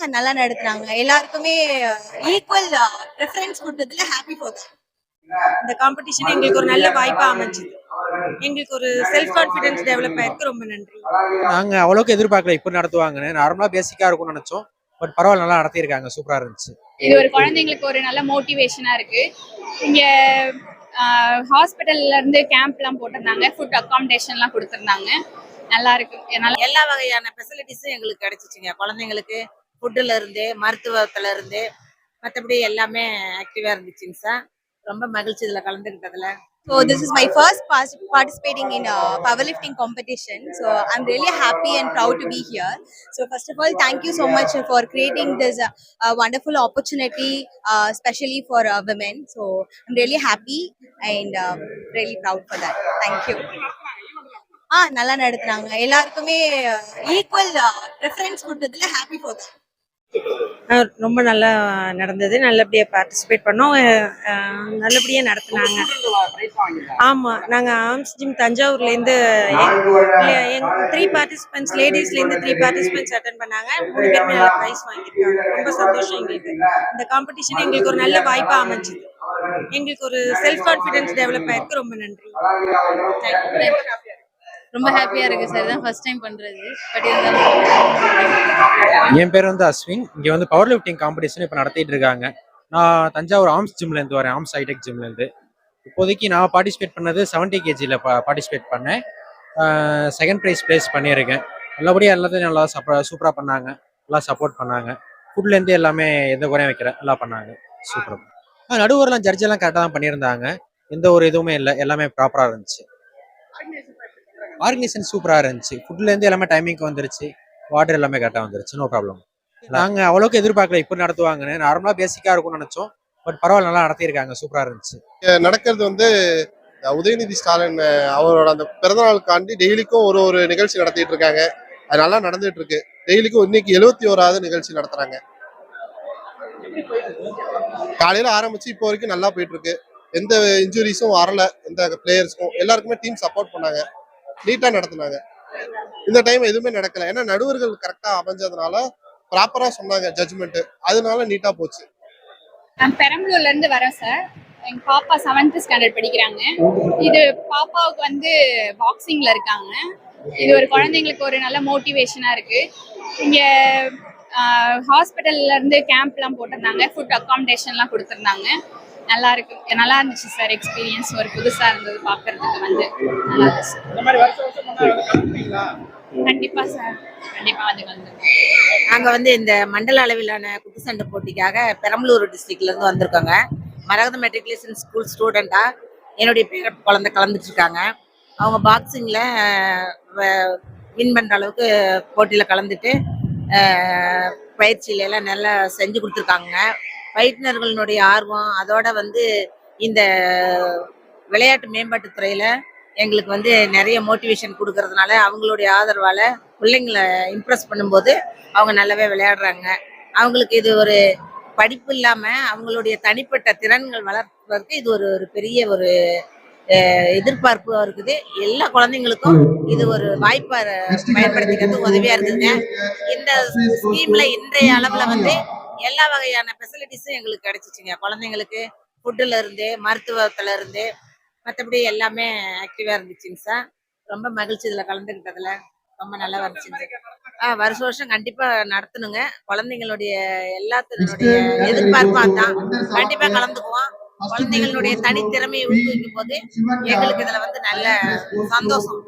நல்லா நடத்துறாங்க. எல்லாருக்குமே ஈக்குவல் ப்ரிஃபரன்ஸ் கொடுத்ததுல ஹாப்பி ஃபார் இந்த காம்படிஷன் எங்களுக்கு ஒரு நல்ல வாய்ப்பா அமைஞ்சது. எங்களுக்கு ஒரு செல்ஃப் கான்ஃபிடன்ஸ் டெவலப் ஆயிருக்கு. ரொம்ப நன்றி. நாங்க அவ்வளவுக்கு எதிர்பார்க்கல. இப்படி நடத்துவாங்கன்னு. நார்மலா பேசிக்கா இருக்கும்னு நினைச்சோம். பட் பரவாயில்ல நல்லா நடத்தியிருக்காங்க. சூப்பரா இருந்துச்சு. இது ஒரு குழந்தைங்களுக்கு ஒரு நல்ல மோட்டிவேஷனா இருக்கு. இங்க ஹாஸ்பிட்டல்ல இருந்து கேம்ப்லாம் போட்டிருந்தாங்க. ஃபுட் அகாமடேஷன்லாம் கொடுத்துருந்தாங்க. நல்லா இருக்கு. எல்லா வகையான ஃபெசிலிட்டிஸும் எங்களுக்கு கிடைச்சிச்சுங்க. குழந்தைங்களுக்கு ஃபுட்டுல இருந்து மருத்துவத்துல இருந்து மற்றபடி எல்லாமே ஆக்டிவா இருந்துச்சுங்க சார் ரொம்ப மகிழ்ச்சி இதுல கலந்துக்கிட்டதுல So this is my first pas- participating in a powerlifting competition. So I'm really happy and proud to be here. So first of all, thank you so much for creating this uh, uh, wonderful opportunity, uh, especially for uh, women. So I'm really happy and um, really proud for that. Thank you. ஆ நல்லா நடத்துறாங்க எல்லாருக்குமே equal preference கொடுத்ததுல happy for ah ரொம்ப நல்லா நடந்தது. நல்லபடியா participate பண்ணோம். நல்லபடியாக நல்லபடியா நடத்துனாங்க. ஆமா நாங்க ஆம்ஸ் ஜிம் தஞ்சாவூர்ல இருந்து த்ரீ பார்ட்டிசிபென்ட்ஸ் லேடிஸ்லேருந்து த்ரீ பார்ட்டிசிபென்ட்ஸ் அட்டன் பண்ணாங்க. மூணு பேருமே நல்ல ப்ரைஸ் வாங்கியிருக்காங்க. ரொம்ப சந்தோஷம் எங்களுக்கு. இந்த காம்படிஷன் எங்களுக்கு ஒரு நல்ல வாய்ப்பா அமைஞ்சது. எங்களுக்கு ஒரு செல்ஃப் கான்ஃபிடென்ஸ் டெவலப் ஆயிருக்கு. ரொம்ப நன்றி. ரொம்ப ஹாப்பியா இருக்கு சார் தான் ஃபர்ஸ்ட் டைம் பண்றது. பட் இருந்தாலும் என் பேர் வந்து அஸ்வின். இங்க வந்து பவர் லிஃப்டிங் காம்படிஷன் இப்போ நடத்திட்டு இருக்காங்க. நான் தஞ்சாவூர் ஆர்ம்ஸ் ஜிம்ல இருந்து வரேன். ஆர்ம்ஸ் ஹைடெக் ஜிம்ல இருந்து. இப்போதைக்கு நான் பார்ட்டிசிபேட் பண்ணது செவன்டி கேஜியில் பார்ட்டிசிபேட் பண்ணேன். செகண்ட் ப்ரைஸ் ப்ளேஸ் பண்ணியிருக்கேன். நல்லபடியாக எல்லாத்தையும் நல்லா சப்ப சூப்பராக பண்ணாங்க. நல்லா சப்போர்ட் பண்ணாங்க. ஃபுட்லேருந்து எல்லாமே எந்த குறையும் வைக்கிறேன் நல்லா பண்ணாங்க. சூப்பராக நடுவரெலாம் ஜட்ஜ் எல்லாம் கரெக்டாக தான் பண்ணியிருந்தாங்க. எந்த ஒரு இதுவுமே இல்லை. எல்லாமே ப்ராப்பராக இருந்துச்சு. ஆர்கனைசேஷன் சூப்பராக இருந்துச்சு. ஃபுட்லேருந்து எல்லாமே டைமிங்க்கு வந்துருச்சு. வாட்டர் எல்லாமே கரெக்டாக வந்துருச்சு. நோ ப்ராப்ளம் நாங்கள் அவ்வளோக்கு எதிர்பார்க்கல இப்படி நடத்துவாங்கன்னு. நார்மலாக பேசிக்காக இருக்கும்னு நினச்சோம். பட் பரவாயில்ல நல்லா நடத்தியிருக்காங்க. சூப்பராக இருந்துச்சு. நடக்கிறது வந்து உதயநிதி ஸ்டாலின் அவரோட அந்த பிறந்தநாளுக்காண்டி டெய்லிக்கும் ஒரு ஒரு நிகழ்ச்சி நடத்திட்டு இருக்காங்க. அது நல்லா நடந்துட்டு இருக்கு. டெய்லிக்கும் இன்னைக்கு எழுபத்தி ஓராவது நிகழ்ச்சி நடத்துறாங்க. காலையில ஆரம்பிச்சு இப்போ வரைக்கும் நல்லா போயிட்டு இருக்கு. எந்த இன்ஜுரிஸும் வரல. எந்த பிளேயர்ஸ்க்கும் எல்லாருக்குமே டீம் சப்போர்ட் பண்ணாங்க. நீட்டா நடத்துனாங்க. இந்த டைம் எதுவுமே நடக்கல. ஏன்னா நடுவர்கள் கரெக்டா அமைஞ்சதுனால ப்ராப்பரா சொன்னாங்க ஜட்ஜ்மெண்ட் அதனால நீட்டா போச்சு. நான் பெரம்பலூர்ல இருந்து வரேன் சார் எங்க பாப்பா செவன்த் ஸ்டாண்டர்ட் படிக்கிறாங்க. இது பாப்பாவுக்கு வந்து பாக்ஸிங்ல இருக்காங்க. இது ஒரு குழந்தைங்களுக்கு ஒரு நல்ல மோட்டிவேஷனா இருக்கு. இங்க ஹாஸ்பிட்டல்ல இருந்து கேம்ப்லாம் போட்டிருந்தாங்க. ஃபுட் அகாமடேஷன்லாம் கொடுத்துருந்தாங்க. நல்லா இருக்கு நல்லா இருந்துச்சு சார் எக்ஸ்பீரியன்ஸ் ஒரு புதுசா இருந்தது பாக்குறதுக்கு வந்து. நல்லா இருந்துச்சு கண்டிப்பா சார். கண்டிப்பா வந்து வந்து நாங்க வந்து இந்த மண்டல அளவிலான குத்துச்சண்டை போட்டிக்காக பெரம்பலூர் டிஸ்ட்ரிக்ட்ல இருந்து வந்திருக்கோங்க. மரகத மெட்ரிகுலேஷன் ஸ்கூல் ஸ்டூடெண்டா என்னுடைய பேர குழந்தை கலந்துட்டு இருக்காங்க அவங்க பாக்ஸிங்ல வின் பண்ற அளவுக்கு போட்டியில கலந்துட்டு பயிற்சியில எல்லாம் நல்லா செஞ்சு கொடுத்துருக்காங்க. பயிற்றுனர்களினுடைய ஆர்வம் அதோட வந்து இந்த விளையாட்டு மேம்பாட்டுத்துறையில் எங்களுக்கு வந்து நிறைய மோட்டிவேஷன் கொடுக்கறதுனால அவங்களுடைய ஆதரவால பிள்ளைங்களை இம்ப்ரெஸ் பண்ணும்போது அவங்க நல்லாவே விளையாடுறாங்க. அவங்களுக்கு இது ஒரு படிப்பு இல்லாம அவங்களுடைய தனிப்பட்ட திறன்கள் வளர்ப்பதற்கு இது ஒரு ஒரு பெரிய ஒரு எதிர்பார்ப்பு இருக்குது. எல்லா குழந்தைங்களுக்கும் இது ஒரு வாய்ப்பை பயன்படுத்திக்கிறது உதவியா இருக்குதுங்க. இந்த ஸ்கீம்ல இன்றைய அளவுல வந்து எல்லா வகையான ஃபெசிலிட்டிஸும் எங்களுக்கு கிடைச்சிச்சுங்க. குழந்தைங்களுக்கு ஃபுட்டுல இருந்து மருத்துவத்துல இருந்து மற்றபடி எல்லாமே ஆக்டிவா இருந்துச்சுங்க சார் ரொம்ப மகிழ்ச்சி இதுல கலந்துக்கிட்டதுல ரொம்ப நல்லா வந்துச்சுங்க ஆ வருஷ வருஷம் கண்டிப்பா நடத்தணுங்க. குழந்தைங்களுடைய எல்லாத்தினுடைய எதிர்பார்ப்பும் தான் கண்டிப்பா கலந்துக்குவோம். குழந்தைங்களுடைய தனித்திறமையை ஊக்குவிக்கும் போது எங்களுக்கு இதுல வந்து நல்ல சந்தோஷம்.